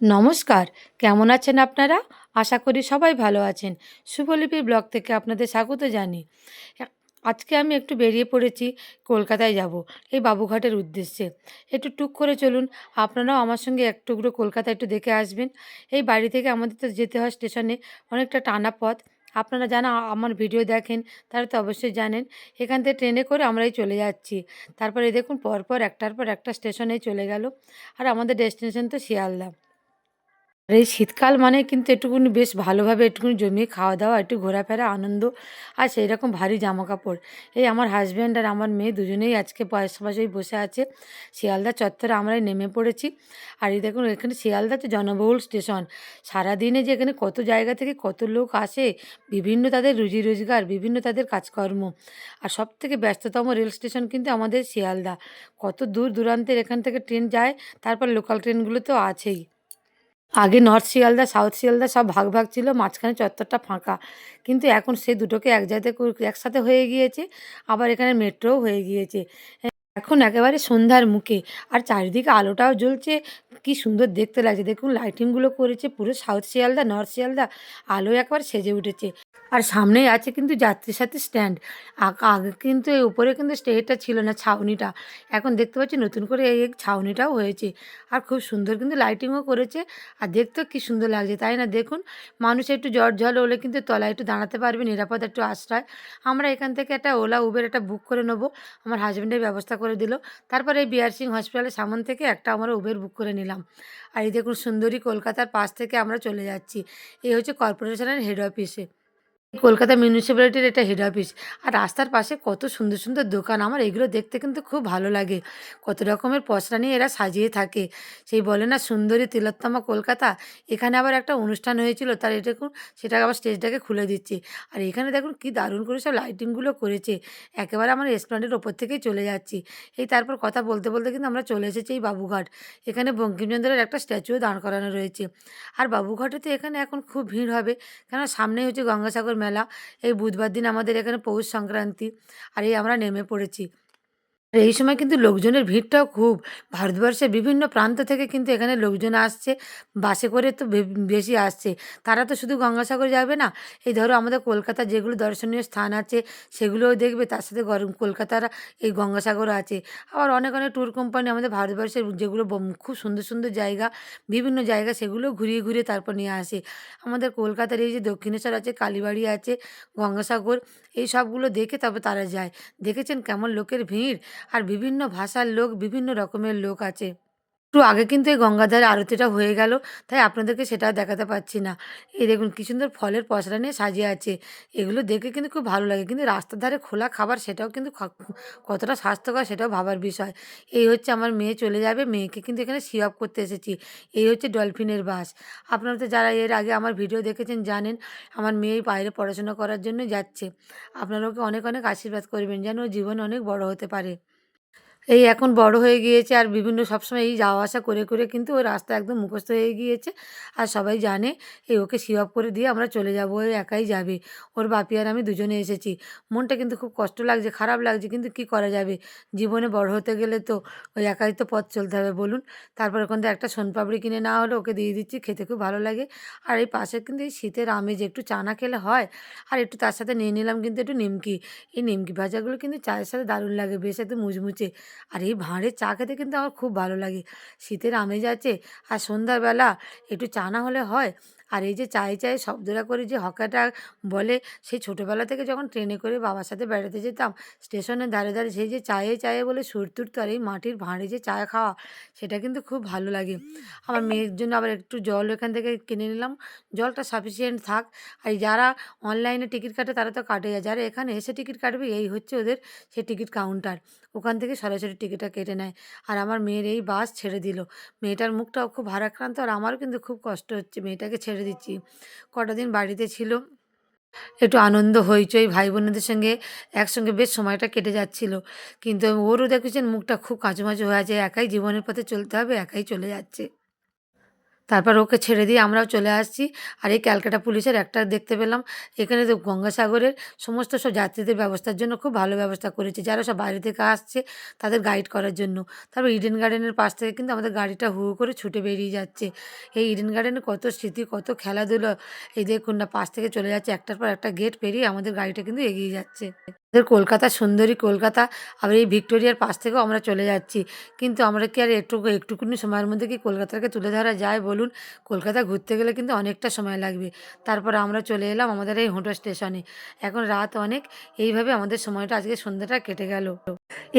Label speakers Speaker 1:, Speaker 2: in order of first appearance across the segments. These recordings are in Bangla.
Speaker 1: নমস্কার, কেমন আছেন আপনারা? আশা করি সবাই ভালো আছেন। শুভলিপি ব্লগ থেকে আপনাদের স্বাগত জানি। আজকে আমি একটু বেরিয়ে পড়েছি, কলকাতায় যাব, এই বাবুঘাটের উদ্দেশ্যে। একটু টুক করে চলুন, আপনারাও আমার সঙ্গে এক টুকরো কলকাতা একটু দেখে আসবেন। এই বাড়ি থেকে আমাদের তো যেতে হয় স্টেশনে, অনেকটা টানা পথ। আপনারা জানা আমার ভিডিও দেখেন, তারা তো অবশ্যই জানেন, এখান থেকে ট্রেনে করে আমরাই চলে যাচ্ছি। তারপরে দেখুন, পরপর একটার পর একটা স্টেশনেই চলে গেল। আর আমাদের ডেস্টিনেশন তো শিয়ালদা। আর এই শীতকাল মানে কিন্তু একটুকুনি বেশ ভালোভাবে একটুকুনি জমিয়ে খাওয়া দাওয়া, একটু ঘোরাফেরা, আনন্দ আর সেই রকম ভারী জামা কাপড় এই আমার হাজব্যান্ড আর আমার মেয়ে দুজনেই আজকে পাশাপাশি বসে আছে। শিয়ালদা চত্বরে আমরাই নেমে পড়েছি। আর এই দেখুন, এখানে শিয়ালদা তো জনবহুল স্টেশন। সারাদিনে যে এখানে কত জায়গা থেকে কত লোক আসে, বিভিন্ন তাদের রুজি রোজগার, বিভিন্ন তাদের কাজকর্ম। আর সব থেকে ব্যস্ততম রেল স্টেশন কিন্তু আমাদের শিয়ালদা। কত দূর দূরান্তের এখান থেকে ট্রেন যায়, তারপর লোকাল ট্রেনগুলো তো আছেই। আগে নর্থ শিয়ালদা সাউথ শিয়ালদা সব ভাগ ভাগ ছিল, মাঝখানে চত্বরটা ফাঁকা। কিন্তু এখন সে দুটোকে এক জায়গাতে একসাথে হয়ে গিয়েছে, আবার এখানে মেট্রোও হয়ে গিয়েছে। এখন একেবারে সন্ধ্যার মুখে। আর চারিদিকে আলোটাও জ্বলছে। কি সুন্দর দেখতে লাগছে। দেখুন লাইটিংগুলো করেছে পুরো সাউথ শিয়ালদা নর্থ শিয়ালদা। আলো একবার সেজে উঠেছে। আর সামনেই আছে কিন্তু যাত্রীর সাথে স্ট্যান্ড আগে কিন্তু এই উপরে কিন্তু স্টেজটা ছিল না, ছাউনিটা। এখন দেখতে পাচ্ছি নতুন করে এই ছাউনিটাও হয়েছে। আর খুব সুন্দর কিন্তু লাইটিংও করেছে। আর দেখতেও কি সুন্দর লাগছে, তাই না? দেখুন, মানুষ একটু জ্বর ঝল হলে কিন্তু তলায় একটু দাঁড়াতে পারবে, নিরাপদ একটু আশ্রয়। আমরা এখান থেকে একটা ওলা উবের একটা বুক করে নেব। আমার হাজব্যান্ডের ব্যবস্থা করে দিল। তারপরে এই বিহার সিং হসপিটালের সামন থেকে একটা আমরা উবের বুক করে নিলাম। আর এই দেখুন সুন্দরী কলকাতার পাশ থেকে আমরা চলে যাচ্ছি। এই হচ্ছে কর্পোরেশনের হেড অফিসে কলকাতা মিউনিসিপ্যালিটির এটা হেড অফিস আর রাস্তার পাশে কত সুন্দর সুন্দর দোকান। আমার এগুলো দেখতে কিন্তু খুব ভালো লাগে। কত রকমের পসরা নিয়ে এরা সাজিয়ে থাকে। সেই বলে না, সুন্দরী তিলোত্তমা কলকাতা। এখানে আবার একটা অনুষ্ঠান হয়েছিল, তার এটা সেটা আবার স্টেজটাকে খুলে দিচ্ছে। আর এখানে দেখুন, কি দারুণ করে সব লাইটিংগুলো করেছে। একেবারে আমার রেস্টুরেন্টের ওপর থেকেই চলে যাচ্ছি। এই তারপর কথা বলতে বলতে কিন্তু আমরা চলে এসেছি এই বাবুঘাট। এখানে বঙ্কিমচন্দ্রের একটা স্ট্যাচুও দাঁড় করানো রয়েছে। আর বাবুঘাটে তো এখানে এখন খুব ভিড় হবে। কেন সামনেই হচ্ছে গঙ্গাসাগর মেলা। এই বুধবার দিন আমাদের এখানে পৌষ সংক্রান্তি। আর এই আমরা নেমে পড়েছি। আর এই সময় কিন্তু লোকজনের ভিড়টাও খুব। ভারতবর্ষের বিভিন্ন প্রান্ত থেকে কিন্তু এখানে লোকজন আসছে। বাসে করে তো বেশি আসছে। তারা তো শুধু গঙ্গাসাগর যাবে না। এই ধরো আমাদের কলকাতার যেগুলো দর্শনীয় স্থান আছে, সেগুলোও দেখবে। তার সাথে গরম কলকাতার এই গঙ্গাসাগরও আছে। আবার অনেক অনেক ট্যুর কোম্পানি আমাদের ভারতবর্ষের যেগুলো খুব সুন্দর সুন্দর জায়গা, বিভিন্ন জায়গা সেগুলো ঘুরিয়ে ঘুরিয়ে তারপর নিয়ে আসে। আমাদের কলকাতার এই যে দক্ষিণেশ্বর আছে, কালীবাড়ি আছে, গঙ্গাসাগর, এই সবগুলো দেখে তবে তারা যায়। দেখেছেন কেমন লোকের ভিড়? আর বিভিন্ন ভাষার লোক, বিভিন্ন রকমের লোক আছে। একটু আগে কিন্তু এই গঙ্গাধার আরতিটা হয়ে গেল, তাই আপনাদেরকে সেটাও দেখাতে পারছি না। এই দেখুন কি সুন্দর ফলের পসরা নিয়ে সাজিয়ে আছে। এগুলো দেখে কিন্তু খুব ভালো লাগে, কিন্তু রাস্তার ধারে খোলা খাবার সেটাও কিন্তু কতটা স্বাস্থ্যকর সেটাও ভাবার বিষয়। এই হচ্ছে আমার মেয়ে চলে যাবে, মেয়েকে কিন্তু এখানে সি অফ করতে এসেছি। এই হচ্ছে ডলফিনের বাস। আপনারা তো যারা এর আগে আমার ভিডিও দেখেছেন জানেন, আমার মেয়ে বাইরে পড়াশোনা করার জন্য যাচ্ছে। আপনারা ওকে অনেক অনেক আশীর্বাদ করবেন, যেন ও জীবনে অনেক বড় হতে পারে। এই এখন বড় হয়ে গিয়েছে আর বিভিন্ন সবসময় এই যাওয়া আসা করে করে কিন্তু ওই রাস্তা একদম মুখস্থ হয়ে গিয়েছে। আর সবাই জানে এই ওকে সিপ করে দিয়ে আমরা চলে যাব, ও একাই যাবে। ওর বাপি আর আমি দুজনে এসেছি। মনটা কিন্তু খুব কষ্ট লাগছে, খারাপ লাগছে, কিন্তু কি করা যাবে? জীবনে বড় হতে গেলে তো ওই একাই তো পথ চলতে হবে, বলুন। তারপর ওখান থেকে একটা সোনপাপড়ি কিনে না হলো, ওকে দিয়ে দিচ্ছি, খেতে খুব ভালো লাগে। আর এই পাশে কিন্তু এই শীতের আমেজ, একটু চানা খেলে হয়? আর একটু তার সাথে নিয়ে নিলাম কিন্তু একটু নিমকি। এই নিমকি ভাজাগুলো কিন্তু চায়ের সাথে দারুণ লাগে, বেশ একটু মুচমুচে। আর এই ভাঁড়ের চা খেতে কিন্তু আমার খুব ভালো লাগে। শীতের আমেজ আছে আর সন্ধ্যাবেলা একটু চা না হলে হয় আর এই যে চায়ে চায়ে শব্দটা করে যে হকাটা বলে, সেই ছোটোবেলা থেকে যখন ট্রেনে করে বাবার সাথে বেড়াতে যেতাম, স্টেশনের ধারে ধারে সেই যে চায়ে চায়ে বলে সুর তুরতো আর এই মাটির ভাঁড়ে যে চা খাওয়া, সেটা কিন্তু খুব ভালো লাগে। আমার মেয়ের জন্য আবার একটু জল এখান থেকে কিনে নিলাম। জলটা সাফিসিয়েন্ট থাক। আর যারা অনলাইনে টিকিট কাটে তারা তো কাটে যায় যারা এখানে এসে টিকিট কাটবে, এই হচ্ছে ওদের সেই টিকিট কাউন্টার ওখান থেকে সরাসরি টিকিটটা কেটে নেয়। আর আমার মেয়ের এই বাস ছেড়ে দিল। মেয়েটার মুখটাও খুব ভারাক্রান্ত আর আমারও কিন্তু খুব কষ্ট হচ্ছে। মেয়েটাকে ছেড়ে দিচ্ছি। কটা দিন বাড়িতে ছিল। একটু আনন্দ, হইচই ভাই বোনদের সঙ্গে একসঙ্গে বেশ সময়টা কেটে যাচ্ছিল। কিন্তু ওরও দেখেছেন মুখটা খুব কাঁচুমাচু হয়ে আছে। একাই জীবনের পথে চলতে হবে, একাই চলে যাচ্ছে। তারপর ওকে ছেড়ে দিয়ে আমরাও চলে আসছি। আর এই ক্যালকাটা পুলিশের একটা দেখতে পেলাম। এখানে তো গঙ্গাসাগরের সমস্ত সব যাত্রীদের ব্যবস্থার জন্য খুব ভালো ব্যবস্থা করেছে। যারা সব বাইরে থেকে আসছে তাদের গাইড করার জন্য। তারপর ইডেন গার্ডেনের পাশ থেকে কিন্তু আমাদের গাড়িটা হু করে ছুটে বেরিয়ে যাচ্ছে। এই ইডেন গার্ডেনে কত স্মৃতি, কত খেলাধুলো। এই দেখুন না, পাশ থেকে চলে যাচ্ছে। একটার পর একটা গেট পেরিয়ে আমাদের গাড়িটা কিন্তু এগিয়ে যাচ্ছে। কলকাতা সুন্দরী কলকাতা আবার এই ভিক্টোরিয়ার পাশ থেকেও আমরা চলে যাচ্ছি। কিন্তু আমরা কি আর একটু একটুকুনি সময়ের মধ্যে কি কলকাতাকে তুলে ধরা যায় বলুন? কলকাতা ঘুরতে গেলে কিন্তু অনেকটা সময় লাগবে। তারপর আমরা চলে এলাম আমাদের এই হুঁটো স্টেশনে। এখন রাত অনেক, এইভাবে আমাদের সময়টা আজকে সন্ধ্যাটা কেটে গেল।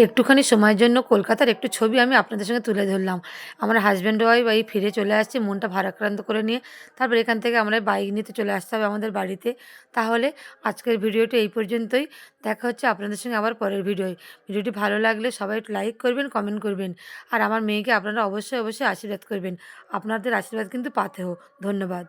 Speaker 1: একটুখানি সময়ের জন্য কলকাতার একটু ছবি আমি আপনাদের সঙ্গে তুলে ধরলাম। আমার হাজব্যান্ড ওয়াইফ এই ফিরে চলে আসছে মনটা ভারাক্রান্ত করে নিয়ে। তারপর এখান থেকে আমরা বাইক নিতে চলে আসতে হবে আমাদের বাড়িতে। তাহলে আজকের ভিডিওটি এই পর্যন্তই। দেখা হচ্ছে আপনাদের সঙ্গে আবার পরের ভিডিও। ভিডিওটি ভালো লাগলে সবাই লাইক করবেন কমেন্ট করবেন। আর আমার মেয়েকে আপনারা অবশ্যই অবশ্যই আশীর্বাদ করবেন। আপনাদের আশীর্বাদ কিন্তু পাতে হোক। ধন্যবাদ।